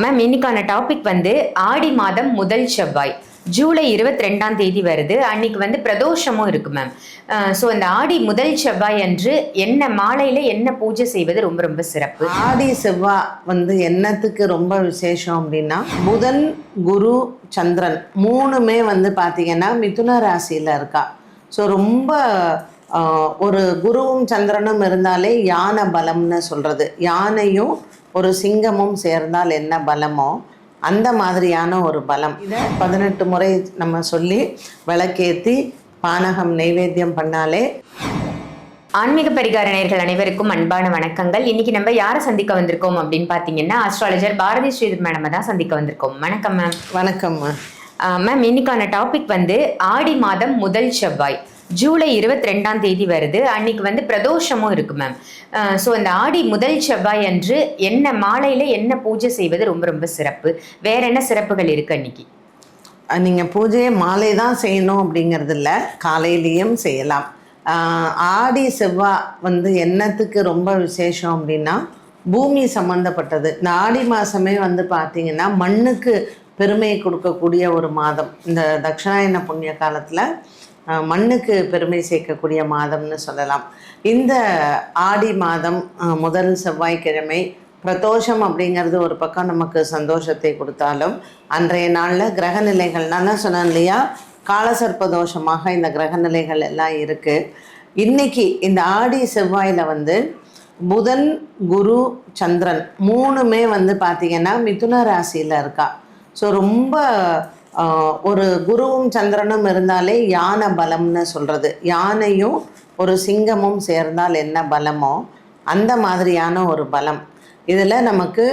Ma'am இன்னைக்கான topic வந்து ஆடி மாதம் முதல் செவ்வாய். ஜூலை இருபத்தி ரெண்டாம் தேதி வருது. அன்னைக்கு வந்து பிரதோஷமும் இருக்கு மேம் ஸோ இந்த ஆடி முதல் செவ்வாய் அன்று என்ன மாலையில என்ன பூஜை செய்வது ரொம்ப ரொம்ப சிறப்பு? ஆடி செவ்வாய் வந்து என்னத்துக்கு ரொம்ப விசேஷம் அப்படின்னா புதன் குரு சந்திரன் மூணுமே வந்து பார்த்தீங்கன்னா மிதுன ராசியில் இருக்கா. ஸோ ரொம்ப ஒரு குருவும் சந்திரனும் இருந்தாலே யானை பலம்னு சொல்கிறது யானையும் ஒரு சிங்கமும் சேர்ந்தால் என்ன பலமோ அந்த மாதிரியான ஒரு பலம். இதை பதினெட்டு முறை நம்ம சொல்லி விளக்கேற்றி பானகம் நைவேத்தியம் பண்ணாலே ஆன்மீக பரிகார நேயர்கள் அனைவருக்கும் அன்பான வணக்கங்கள். இன்னைக்கு நம்ம யாரை சந்திக்க வந்திருக்கோம் அப்படின்னு பார்த்தீங்கன்னா அஸ்ட்ராலஜர் பாரதி ஸ்ரீதர் மேடம் தான் சந்திக்க வந்திருக்கோம். வணக்கம் மேம் வணக்கம்மா மேம் இன்னைக்கான டாபிக் வந்து ஆடி மாதம் முதல் செவ்வாய். ஜூலை இருபத்தி ரெண்டாம் தேதி வருது. அன்னைக்கு வந்து பிரதோஷமும் இருக்கு மேம் ஸோ இந்த ஆடி முதல் செவ்வாய் அன்று என்ன மாலையில என்ன பூஜை செய்வது ரொம்ப ரொம்ப சிறப்பு? வேற என்ன சிறப்புகள் இருக்கு அன்னைக்கு? நீங்கள் பூஜையை மாலை தான் செய்யணும் அப்படிங்கிறது இல்லை காலையிலையும் செய்யலாம். ஆடி செவ்வாய் வந்து என்னத்துக்கு ரொம்ப விசேஷம் அப்படின்னா பூமி சம்மந்தப்பட்டது இந்த ஆடி மாதமே வந்து பார்த்திங்கன்னா மண்ணுக்கு பெருமையை கொடுக்கக்கூடிய ஒரு மாதம். இந்த தட்சிணாயன புண்ணிய காலத்தில் மண்ணுக்கு பெருமை சேர்க்கக்கூடிய மாதம்னு சொல்லலாம். இந்த ஆடி மாதம் முதல் செவ்வாய்க்கிழமை பிரதோஷம் அப்படிங்கிறது ஒரு பக்கம் நமக்கு சந்தோஷத்தை கொடுத்தாலும் அன்றைய நாளில் கிரக நிலைகள் நான் தான் சொன்னேன் இல்லையா? காலசர்ப்ப தோஷமாக இந்த கிரக நிலைகள் எல்லாம் இருக்குது இன்னைக்கு இந்த ஆடி செவ்வாயில் வந்து புதன் குரு சந்திரன் மூணுமே வந்து பார்த்திங்கன்னா மிதுன ராசியில் இருக்கா. ஸோ ரொம்ப ஒரு குருவும் சந்திரனும் இருந்தாலே யானை பலம்னு சொல்கிறது யானையும் ஒரு சிங்கமும் சேர்ந்தால் என்ன பலமோ அந்த மாதிரியான ஒரு பலம். இதில் நமக்கு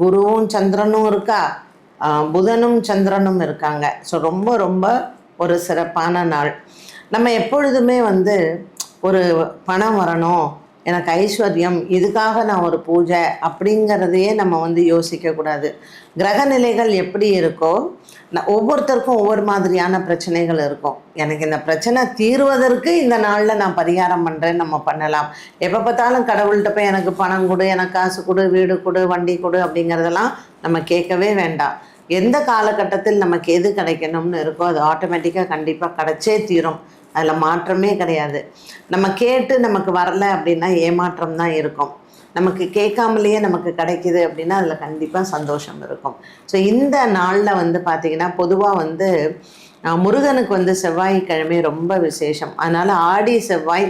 குருவும் சந்திரனும் இருக்கா? புதனும் சந்திரனும் இருக்காங்க. ஸோ ரொம்ப ரொம்ப ஒரு சிறப்பான நாள். நம்ம எப்பொழுதுமே வந்து ஒரு பணம் வரணும் எனக்கு ஐஸ்வர்யம் இதுக்காக நான் ஒரு பூஜை அப்படிங்கிறதையே நம்ம வந்து யோசிக்கக்கூடாது கிரக நிலைகள் எப்படி இருக்கோ ஒவ்வொருத்தருக்கும் ஒவ்வொரு மாதிரியான பிரச்சனைகள் இருக்கும். எனக்கு இந்த பிரச்சனை தீர்வதற்கு இந்த நாளில் நான் பரிகாரம் பண்ணுறேன் நம்ம பண்ணலாம். எப்போ பார்த்தாலும் கடவுள்கிட்ட போய் எனக்கு பணம் கொடு எனக்கு காசு கொடு வீடு கொடு வண்டி கொடு அப்படிங்கிறதெல்லாம் நம்ம கேட்கவே வேண்டாம். எந்த காலகட்டத்தில் நமக்கு எது கிடைக்கணும்னு இருக்கோ அது ஆட்டோமேட்டிக்காக கண்டிப்பாக கிடைச்சே தீரும். அதில் மாற்றமே கிடையாது. நம்ம கேட்டு நமக்கு வரல அப்படின்னா ஏமாற்றம் தான் இருக்கும். நமக்கு கேட்காமலேயே நமக்கு கிடைக்குது அப்படின்னா அதில் கண்டிப்பாக சந்தோஷம் இருக்கும். ஸோ இந்த நாளில் வந்து பார்த்திங்கன்னா பொதுவாக வந்து முருகனுக்கு வந்து செவ்வாய்க்கிழமை ரொம்ப விசேஷம். அதனால் ஆடி செவ்வாய்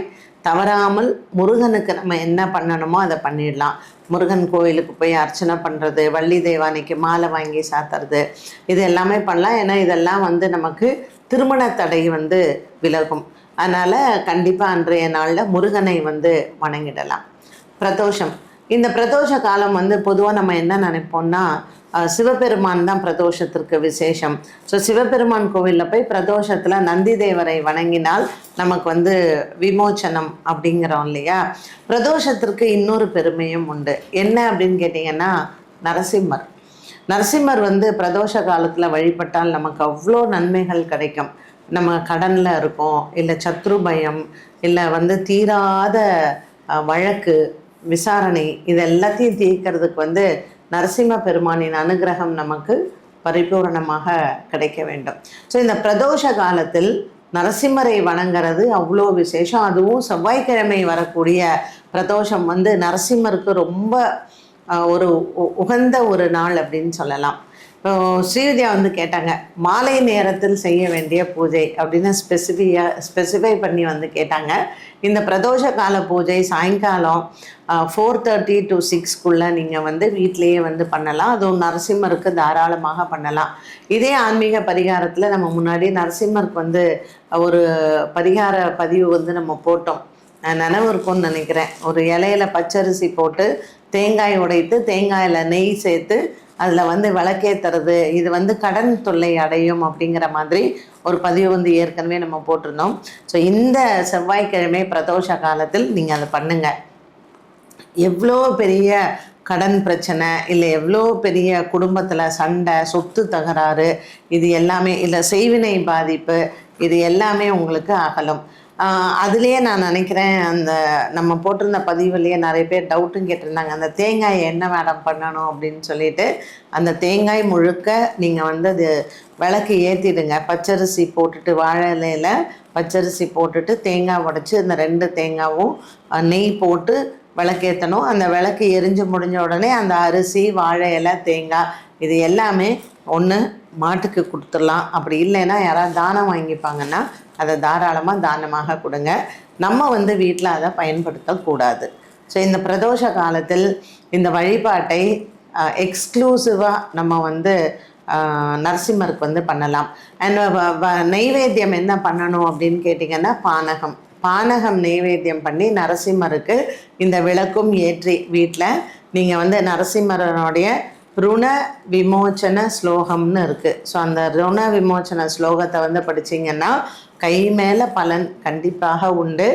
தவறாமல் முருகனுக்கு நம்ம என்ன பண்ணணுமோ அதை பண்ணிடலாம். முருகன் கோயிலுக்கு போய் அர்ச்சனை பண்ணுறது வள்ளி தெய்வானைக்கு மாலை வாங்கி சாத்துறது இது எல்லாமே பண்ணலாம். ஏன்னா இதெல்லாம் வந்து நமக்கு திருமண தடை வந்து விலகும். அதனால் கண்டிப்பாக அன்றைய நாளில் முருகனை வந்து வணங்கிடலாம். பிரதோஷம். இந்த பிரதோஷ காலம் வந்து பொதுவாக நம்ம என்ன நினைப்போம்னா சிவபெருமான் தான் பிரதோஷத்திற்கு விசேஷம். ஸோ சிவபெருமான் கோவிலில் போய் பிரதோஷத்தில் நந்தி தேவரை வணங்கினால் நமக்கு வந்து விமோச்சனம் அப்படிங்கிறோம் இல்லையா? பிரதோஷத்திற்கு இன்னொரு பெருமையும் உண்டு. என்ன அப்படின்னு கேட்டிங்கன்னா நரசிம்மர். நரசிம்மர் வந்து பிரதோஷ காலத்தில் வழிபட்டால் நமக்கு அவ்வளோ நன்மைகள் கிடைக்கும். நம்ம கடனில் இருக்கோம் இல்லை சத்ரு பயம் இல்லை வந்து தீராத வழக்கு விசாரணை இது எல்லாத்தையும் தீர்க்கிறதுக்கு வந்து நரசிம்ம பெருமானின் அனுகிரகம் நமக்கு பரிபூரணமாக கிடைக்க வேண்டும். ஸோ இந்த பிரதோஷ காலத்தில் நரசிம்மரை வணங்குறது அவ்வளோ விசேஷம். அதுவும் செவ்வாய்க்கிழமை வரக்கூடிய பிரதோஷம் வந்து நரசிம்மருக்கு ரொம்ப ஒரு உகந்த ஒரு நாள் அப்படின்னு சொல்லலாம். இப்போ ஸ்ரீவித்யா வந்து கேட்டாங்க மாலை நேரத்தில் செய்ய வேண்டிய பூஜை அப்படின்னு ஸ்பெசிஃபியாக ஸ்பெசிஃபை பண்ணி வந்து கேட்டாங்க. இந்த பிரதோஷ கால பூஜை சாயங்காலம் ஃபோர் தேர்ட்டி டு சிக்ஸ்க்குள்ளே நீங்கள் வந்து வீட்டிலேயே வந்து பண்ணலாம். அதுவும் நரசிம்மருக்கு தாராளமாக பண்ணலாம். இதே ஆன்மீக பரிகாரத்தில் நம்ம முன்னாடி நரசிம்மருக்கு வந்து ஒரு பரிகார பதிவு வந்து நம்ம போட்டோம். நினைவு இருக்கும்னு நினைக்கிறேன். ஒரு இலையில பச்சரிசி போட்டு தேங்காய் உடைத்து தேங்காயில் நெய் சேர்த்து அதில் வந்து விளக்கேத்துறது இது வந்து கடன் தொல்லை அடையும் அப்படிங்கிற மாதிரி ஒரு பதிவு வந்து ஏற்கனவே நம்ம போட்டிருந்தோம். ஸோ இந்த செவ்வாய்க்கிழமை பிரதோஷ காலத்தில் நீங்கள் அதை பண்ணுங்கள் எவ்வளோ பெரிய கடன் பிரச்சனை இல்லை எவ்வளோ பெரிய குடும்பத்தில் சண்டை சொத்து தகராறு இது எல்லாமே இல்லை செய்வினை பாதிப்பு இது எல்லாமே உங்களுக்கு அகலும். அதுலேயே நான் நினைக்கிறேன் அந்த நம்ம போட்டிருந்த பதிவுலேயே நிறைய பேர் டவுட்டும் கேட்டிருந்தாங்க. அந்த தேங்காய் என்ன மேடம் பண்ணணும் அப்படின்னு சொல்லிட்டு அந்த தேங்காய் முழுக்க நீங்கள் வந்து அது விளக்கு ஏற்றிடுங்க பச்சரிசி போட்டுட்டு வாழை இலையில பச்சரிசி போட்டுட்டு தேங்காய் உடைச்சி அந்த ரெண்டு தேங்காவும் நெய் போட்டு விளக்கேற்றணும் அந்த விளக்கு எரிஞ்சு முடிஞ்ச உடனே அந்த அரிசி வாழை இலை தேங்காய் இது எல்லாமே ஒன்று மாட்டுக்கு கொடுத்துடலாம். அப்படி இல்லைன்னா யாராவது தானம் வாங்கிப்பாங்கன்னா அதை தாராளமாக தானமாக கொடுங்க. நம்ம வந்து வீட்டில் அதை பயன்படுத்தக்கூடாது ஸோ இந்த பிரதோஷ காலத்தில் இந்த வழிபாட்டை எக்ஸ்க்ளூசிவாக நம்ம வந்து நரசிம்மருக்கு வந்து பண்ணலாம். அண்ட் நெய்வேத்தியம் என்ன பண்ணணும் அப்படின்னு கேட்டிங்கன்னா பானகம். பானகம் நெய்வேத்தியம் பண்ணி நரசிம்மருக்கு இந்த விளக்கும் ஏற்றி வீட்டில் நீங்கள் வந்து நரசிம்மரனுடைய ருண விமோச்சன ஸ்லோகம்னு இருக்குது ஸோ அந்த ருண விமோச்சன ஸ்லோகத்தை வந்து படிச்சீங்கன்னா கை மேலே பலன் கண்டிப்பாக உண்டு.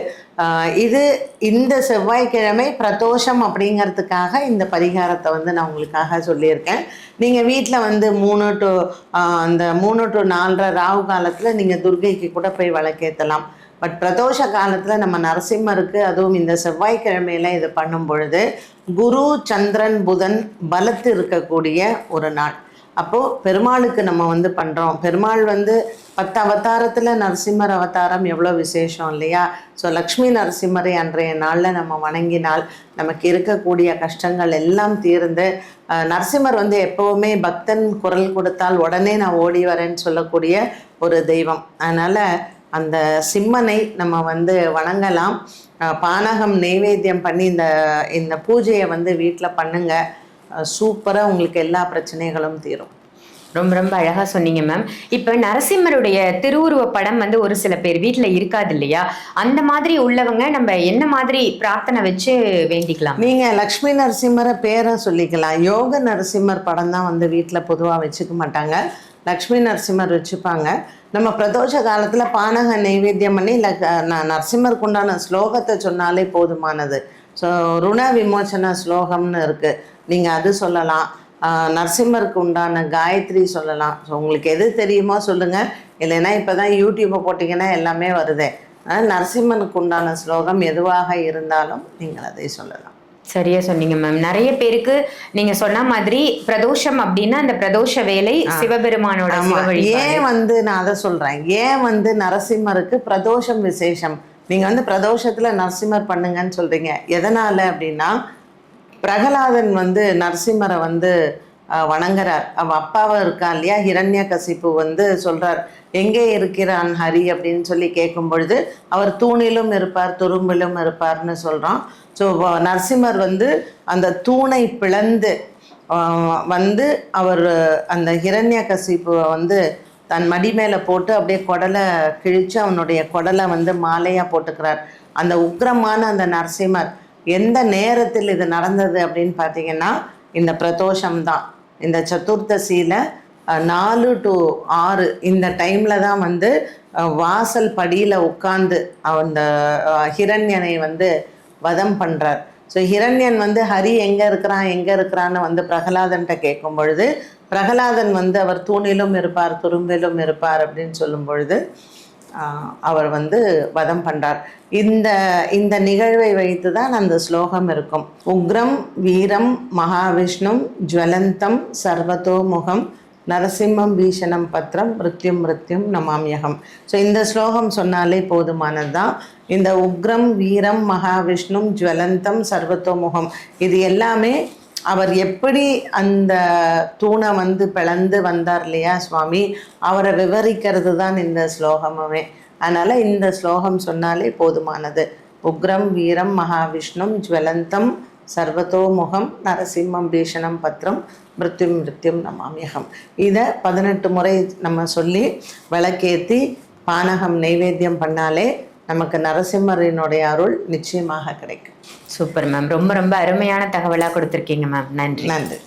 இது இந்த செவ்வாய்க்கிழமை பிரதோஷம் அப்படிங்கிறதுக்காக இந்த பரிகாரத்தை வந்து நான் உங்களுக்காக சொல்லியிருக்கேன். நீங்கள் வீட்டில் வந்து மூணு டு அந்த மூணு டு நாலரை ராகு காலத்தில் நீங்கள் துர்கைக்கு கூட போய் வழக்கேற்றலாம் பட் பிரதோஷ காலத்தில் நம்ம நரசிம்மருக்கு அதுவும் இந்த செவ்வாய்க்கிழமையில இது பண்ணும் பொழுது குரு சந்திரன் புதன் பலத்து இருக்கக்கூடிய ஒரு நாள். அப்போது பெருமாளுக்கு நம்ம வந்து பண்ணுறோம் பெருமாள் வந்து பத்து அவதாரத்தில் நரசிம்மர் அவதாரம் எவ்வளோ விசேஷம் இல்லையா? ஸோ லக்ஷ்மி நரசிம்மரை அன்றைய நாளில் நம்ம வணங்கினால் நமக்கு இருக்கக்கூடிய கஷ்டங்கள் எல்லாம் தீர்ந்து நரசிம்மர் வந்து எப்போவுமே பக்தன் குரல் கொடுத்தால் உடனே நான் ஓடி வரேன்னு சொல்லக்கூடிய ஒரு தெய்வம். அதனால் அந்த சிம்மனை நம்ம வந்து வணங்கலாம். பானகம் நெய்வேத்தியம் பண்ணி இந்த இந்த பூஜையை வந்து வீட்டில் பண்ணுங்க. சூப்பராக உங்களுக்கு எல்லா பிரச்சனைகளும் தீரும். ரொம்ப ரொம்ப அழகா சொன்னீங்க மேம். இப்ப நரசிம்மருடைய திருவுருவ படம் வந்து ஒரு சில பேர் வீட்ல இருக்காது இல்லையா? அந்த மாதிரி உள்ளவங்க நம்ம என்ன மாதிரி பிரார்த்தனை வச்சு வேண்டிக்கலாம்? நீங்கள் லக்ஷ்மி நரசிம்மரை பேரை சொல்லிக்கலாம். யோக நரசிம்மர் படம் தான் வந்து வீட்டில் பொதுவாக வச்சுக்க மாட்டாங்க. லக்ஷ்மி நரசிம்மர் வச்சுப்பாங்க. நம்ம பிரதோஷ காலத்தில் பானக நைவேத்தியம் பண்ணி லக் நரசிம்மருக்கு உண்டான ஸ்லோகத்தை சொன்னாலே போதுமானது. ஸோ ருண விமோச்சன ஸ்லோகம்னு இருக்குது நீங்கள் அது சொல்லலாம். நரசிம்மருக்கு உண்டான காயத்ரி சொல்லலாம். ஸோ உங்களுக்கு எது தெரியுமோ சொல்லுங்கள் இல்லைன்னா இப்போ தான் யூடியூப்பை போட்டிங்கன்னா எல்லாமே வருதே. நரசிம்மனுக்கு உண்டான ஸ்லோகம் எதுவாக இருந்தாலும் நீங்கள் அதை சொல்லலாம். சரியா சொன்னீங்க மேம் நிறைய பேருக்கு நீங்க சொன்ன மாதிரி பிரதோஷம் அப்படின்னா அந்த பிரதோஷ வேலை சிவபெருமானோட. ஏன் வந்து நான் அதை சொல்றேன்? ஏன் வந்து நரசிம்மருக்கு பிரதோஷம் விசேஷம்? நீங்க வந்து பிரதோஷத்துல நரசிம்மர் பண்ணுங்கன்னு சொல்றீங்க. எதனால அப்படின்னா பிரகலாதன் வந்து நரசிம்மரை வந்து வணங்குறார். அவ அப்பாவும் இருக்கா இல்லையா? ஹிரண்ய கசிப்பு வந்து சொல்றார் எங்கே இருக்கிறான் ஹரி? அப்படின்னு சொல்லி கேட்கும் பொழுது அவர் தூணிலும் இருப்பார் துரும்பிலும் இருப்பார்னு சொல்றோம் ஸோ நரசிம்மர் வந்து அந்த தூணை பிளந்து வந்து அவர் அந்த ஹிரண்ய வந்து தன் மடி மேலே போட்டு அப்படியே குடலை கிழிச்சு அவனுடைய குடலை வந்து மாலையாக போட்டுக்கிறார். அந்த உக்கிரமான அந்த நரசிம்மர் எந்த நேரத்தில் இது நடந்தது? அப்படின்னு பார்த்தீங்கன்னா இந்த பிரதோஷம் தான் இந்த சதுர்த்தசியில் நாலு டு ஆறு இந்த டைமில் தான் வந்து வாசல் படியில் உட்காந்து அந்த ஹிரண்யனை வந்து வதம் பண்ணுறார் ஸோ ஹிரண்யன் வந்து ஹரி எங்கே இருக்கிறான்? எங்கே இருக்கிறான்னு வந்து பிரகலாதன்ட்ட கேட்கும் பொழுது பிரகலாதன் வந்து அவர் தூணிலும் இருப்பார் துரும்பிலும் இருப்பார் அப்படின்னு சொல்லும் பொழுது அவர் வந்து வதம் பண்றார். இந்த இந்த நிகழ்வை வைத்து தான் அந்த ஸ்லோகம் இருக்கும். உக்ரம் வீரம் மகாவிஷ்ணும் ஜுவலந்தம் சர்வதோமுகம் நரசிம்மம் பீஷணம் பத்திரம் மிருத்யும் மிருத்யும் நமாமியகம். ஸோ இந்த ஸ்லோகம் சொன்னாலே போதுமானது தான் இந்த உக்ரம் வீரம் மகாவிஷ்ணும் ஜுவலந்தம் சர்வத்தோமுகம் இது எல்லாமே அவர் எப்படி அந்த தூணை வந்து பிளந்து வந்தார் இல்லையா சுவாமி? அவரை விவரிக்கிறது தான் இந்த ஸ்லோகமுமே. அதனால் இந்த ஸ்லோகம் சொன்னாலே போதுமானது. உக்ரம் வீரம் மகாவிஷ்ணும் ஜுவலந்தம் சர்வதோமுகம் நரசிம்மம் பீஷணம் பத்ரம் மிருத்யும் மிருத்யும் நமாமியகம். இதை பதினெட்டு முறை நம்ம சொல்லி விளக்கேற்றி பானகம் நைவேத்தியம் பண்ணாலே நமக்கு நரசிம்மரினுடைய அருள் நிச்சயமாக கிடைக்கும். சூப்பர் மேம் ரொம்ப ரொம்ப அருமையான தகவலா கொடுத்துருக்கீங்க மேம் நன்றி. நன்றி.